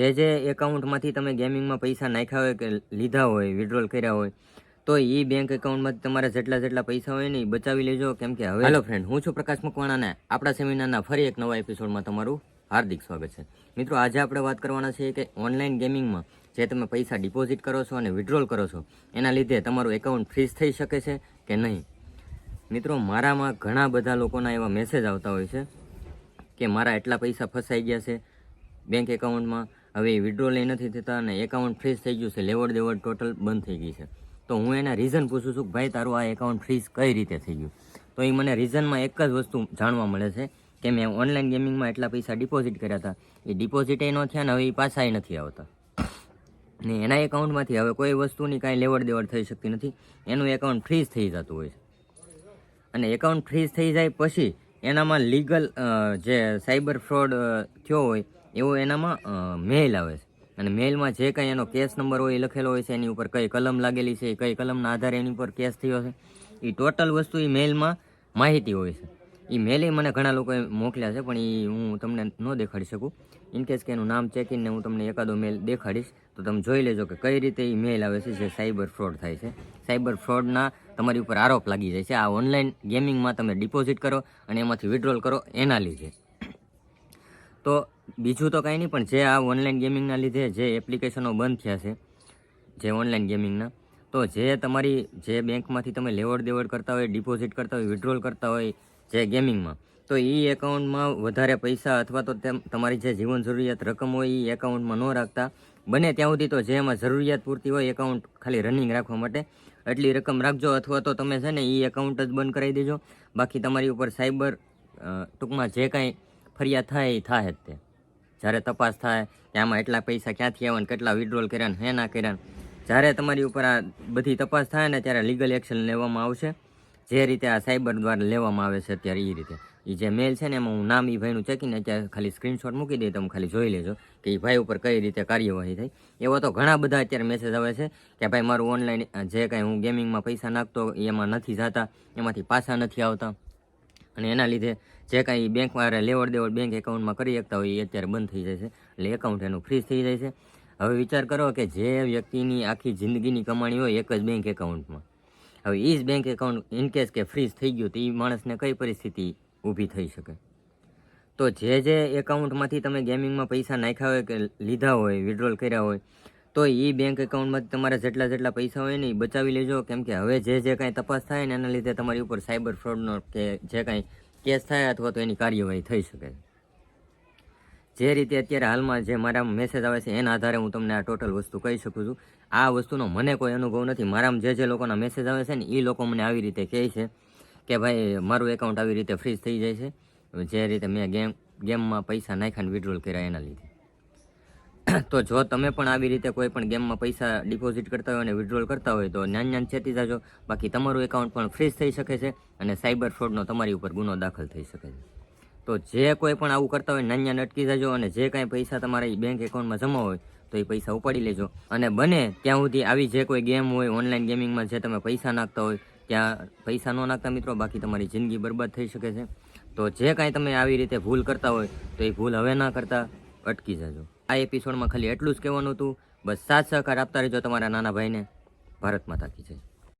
જે જે એકાઉન્ટમાંથી તમે ગેમિંગમાં પૈસા નાખ્યા હોય કે લીધા હોય વિડ્રોલ કર્યા હોય, તો એ બેંક એકાઉન્ટમાંથી તમારા જેટલા જેટલા પૈસા હોય ને એ બચાવી લેજો. કેમ કે હવે હેલો ફ્રેન્ડ હું છું પ્રકાશ મકવાણાને. આપણા સેમિનારના ફરી એક નવા એપિસોડમાં તમારું હાર્દિક સ્વાગત છે. મિત્રો, આજે આપણે વાત કરવાના છે કે ઓનલાઈન ગેમિંગમાં જે તમે પૈસા ડિપોઝિટ કરો છો અને વિડ્રોલ કરો છો, એના લીધે તમારું એકાઉન્ટ ફ્રીઝ થઈ શકે છે કે નહીં? મિત્રો, મારામાં ઘણા બધા લોકોના એવા મેસેજ આવતા હોય છે કે મારા એટલા પૈસા ફસાઈ ગયા છે બેંક એકાઉન્ટમાં હવે વિડ્રો લઈ નથી થતા અને એકાઉન્ટ ફ્રીઝ થઈ ગયું છે. લેવડ દેવડ ટોટલ બંધ થઈ ગઈ છે. તો હું એના રીઝન પૂછું છું કે ભાઈ તારું આ એકાઉન્ટ ફ્રીઝ કઈ રીતે થઈ ગયું? તો એ મને રીઝનમાં એક જ વસ્તુ જાણવા મળે છે કે મેં ઓનલાઈન ગેમિંગમાં એટલા પૈસા ડિપોઝિટ કર્યા હતા. એ ડિપોઝિટ ન થયા ને હવે એ પાછા નથી આવતા. ને એના એકાઉન્ટમાંથી હવે કોઈ વસ્તુની કાંઈ લેવડ દેવડ થઈ શકતી નથી. એનું એકાઉન્ટ ફ્રીઝ થઈ જતું હોય છે. અને એકાઉન્ટ ફ્રીઝ થઈ જાય પછી એનામાં લીગલ જે સાયબર ફ્રોડ થયો હોય એવો એનામાં મેલ આવે છે. અને મેલમાં જે કાંઈ એનો કેસ નંબર હોય એ લખેલો હોય છે, એની ઉપર કઈ કલમ લાગેલી છે, કઈ કલમના આધારે એની ઉપર કેસ થયો છે એ ટોટલ વસ્તુ એ મેલમાં માહિતી હોય છે. એ મેલે મને ઘણા લોકોએ મોકલ્યા છે, પણ એ હું તમને ન દેખાડી શકું. ઇન કેસ કે એનું નામ ચેકીને હું તમને એકાદો મેલ દેખાડીશ, તો તમે જોઈ લેજો કે કઈ રીતે એ મેલ આવે છે, જે સાયબર ફ્રોડ થાય છે. સાયબર ફ્રોડના તમારી ઉપર આરોપ લાગી જાય છે, આ ઓનલાઈન ગેમિંગમાં તમે ડિપોઝિટ કરો અને એમાંથી વિડ્રોલ કરો એના લીધે. તો બીજું તો કાંઈ નહીં, પણ જે આ ઓનલાઈન ગેમિંગના લીધે જે એપ્લિકેશનો બંધ થયા છે, જે ઓનલાઈન ગેમિંગના તો જે તમારી, જે બેંકમાંથી તમે લેવડ દેવડ કરતા હોય ડિપોઝિટ કરતા હોય વિડ્રોલ કરતા હોય, જે ગેમિંગમાં તો એ એકાઉન્ટમાં વધારે પૈસા અથવા તો તેમ, તમારી જે જીવન જરૂરિયાત રકમ હોય એ એકાઉન્ટમાં ન રાખતા. બને ત્યાં સુધી તો જે એમાં જરૂરિયાત પૂરતી હોય એકાઉન્ટ ખાલી રનિંગ રાખવા માટે, એટલી રકમ રાખજો અથવા તો તમે છે ને એ એકાઉન્ટ જ બંધ કરાવી દેજો. બાકી તમારી ઉપર સાયબર ટૂંકમાં જે કાંઈ ફરિયાદ થાય એ થાય જ તે. જ્યારે તપાસ થાય કે આમાં એટલા પૈસા ક્યાંથી આવ્યા ને કેટલા વિડ્રોલ કર્યા ને હે ના કર્યા જ્યારે તમારી ઉપર આ બધી તપાસ થાય ને ત્યારે લીગલ એક્શન લેવામાં આવશે. જે રીતે આ સાયબર દ્વારા લેવામાં આવે છે અત્યારે એ રીતે. એ જે મેલ છે ને એમાં હું નામ એ ભાઈનું ચેકીને અત્યારે ખાલી સ્ક્રીનશોટ મૂકી દઈએ તમે ખાલી જોઈ લેજો કે એ ભાઈ ઉપર કઈ રીતે કાર્યવાહી થઈ. એવા તો ઘણા બધા અત્યારે મેસેજ આવે છે કે ભાઈ મારું ઓનલાઈન જે કાંઈ હું ગેમિંગમાં પૈસા નાખતો એમાં નથી જતા, એમાંથી પાછા નથી આવતા. અને એના લીધે જે કાંઈ બેંક વાળા લેવડ દેવડ બેંક એકાઉન્ટમાં કરી શકતા હોય એ અત્યારે બંધ થઈ જાય છે. એટલે એકાઉન્ટ એનું ફ્રીઝ થઈ જાય છે. હવે વિચાર કરો કે જે વ્યક્તિની આખી જિંદગીની કમાણી હોય એક જ બેંક એકાઉન્ટમાં હવે એ જ બેંક એકાઉન્ટ ઇનકેસ કે ફ્રીઝ થઈ ગયું તો એ માણસને કઈ પરિસ્થિતિ ઊભી થઈ શકે? તો જે જે એકાઉન્ટમાંથી તમે ગેમિંગમાં પૈસા નાખ્યા હોય કે લીધા હોય વિડ્રોલ કર્યા હોય તો એ બેંક એકાઉન્ટમાંથી તમારા જેટલા જેટલા પૈસા હોય ને એ બચાવી લેજો. કેમ કે હવે જે જે કાંઈ તપાસ થાય ને એના લીધે તમારી ઉપર સાયબર ફ્રોડનો કે જે કાંઈ કેસ થાય અથવા તો એની કાર્યવાહી થઈ શકે. જે રીતે અત્યારે હાલમાં જે મારા મેસેજ આવે છે એના આધારે હું તમને આ ટોટલ વસ્તુ કહી શકું છું. આ વસ્તુનો મને કોઈ અનુભવ નથી. મારામાં જે જે લોકોના મેસેજ આવે છે ને એ લોકો મને આવી રીતે કહે છે કે ભાઈ, મારું એકાઉન્ટ આવી રીતે ફ્રીઝ થઈ જાય છે. જે રીતે મેં ગેમ ગેમમાં પૈસા નાખ્યા વિડ્રોલ કર્યા એના લીધે. તો જો તમે પણ આવી રીતે કોઈ પણ ગેમમાં પૈસા ડિપોઝિટ કરતા હોય અને વિડ્રોલ કરતા હોય, તો જ્ઞાન જ્ઞાન ચેતી જાજો. બાકી તમારું એકાઉન્ટ પણ ફ્રીઝ થઈ શકે છે અને સાયબર ફ્રોડનો તમારી ઉપર ગુનો દાખલ થઈ શકે છે. તો જે કોઈ પણ આવું કરતા હોય નાન અટકી જાજો અને જે કાંઈ પૈસા તમારા બેંક એકાઉન્ટમાં જમા હોય, તો એ પૈસા ઉપાડી લેજો. અને બને ત્યાં સુધી આવી જે કોઈ ગેમ હોય ઓનલાઈન ગેમિંગમાં જે તમે પૈસા નાખતા હોય, ત્યાં પૈસા ન નાખતા મિત્રો, બાકી તમારી જિંદગી બરબાદ થઈ શકે છે. તો જે કાંઈ તમે આવી રીતે ભૂલ કરતા હોય, તો એ ભૂલ હવે ના કરતા. અટકી જજો. આ એપિસોડમાં ખાલી એટલું જ કહેવાનું હતું, બસ સાથ સહકાર આપતા રહેજો તમારા નાના ભાઈને. ભારત માતા કી જય.